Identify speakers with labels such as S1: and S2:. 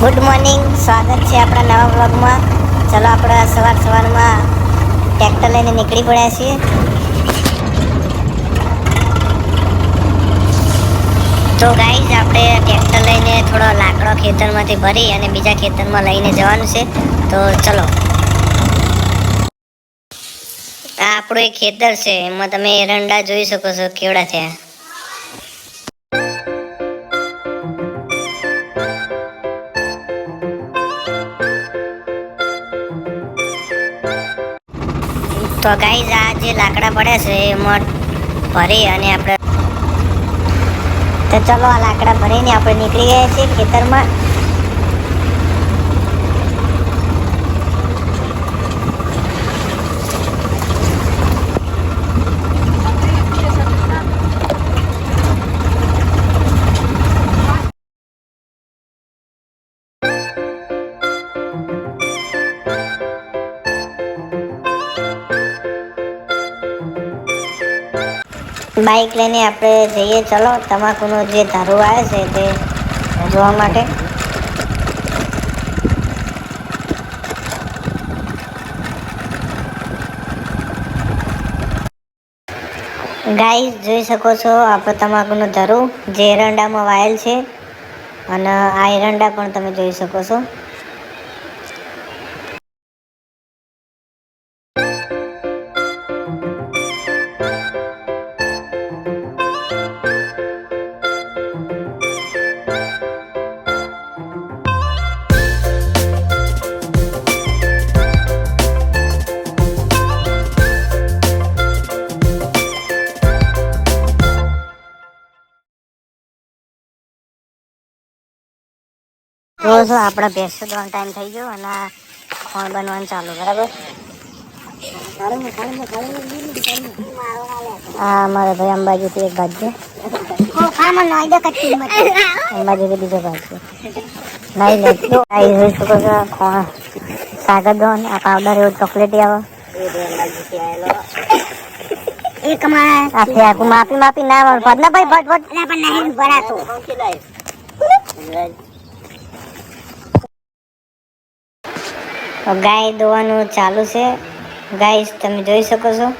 S1: Good morning. સ્વાગત છે આપણા નવા બ્લોગમાં ચલો આપણે સવાર સવારમાં ટ્રેક્ટર લઈને નીકળી પડ્યા છીએ. તો ગાઈઝ, આપણે ટ્રેક્ટર લઈને થોડો લાકડો ખેતરમાંથી ભરી અને બીજા ખેતરમાં લઈને જવાનું છે. તો ચલો. આ આપણું એક ખેતર છે. એમાં તમે એરંડા જોઈ શકો છો કેવડા થયા. તો ગાઈઝ આ જે લાકડા પડ્યા છે એમાં ભરી અને આપણે તો ચલો આ લાકડા ભરીને આપણે નીકળી ગયા છીએ ખેતરમાં. બાઇક લઈને આપણે જઈએ. ચલો, તમાકુનો જે ધારો આવે છે તે જોવા માટે. ગાઈસ જોઈ શકો છો આપણે તમાકુનું ધરું. જે એરંડામાં વાયેલ છે. અને આ એરંડા પણ તમે જોઈ શકો છો. જો છો આપણા ભેંસો દોવાનો ટાઈમ થઈ ગયો અને આ ખોણ બનવાનું ચાલુ બરાબર. હા મારા ભાઈ અંબાજીથી એક ભાગ છે અંબાજીથી બીજો ભાગ છે નહીં જોઈ શકો છો આ ખોણ સાગર દોન આ પાવડર એવું ચોકલેટી આવે આખી આખું માપી માપી ના આવે ભટ ના ભાઈ ભટ ભટ તો ગાય દોવાનું ચાલુ છે. ગાય તમે જોઈ શકો છો.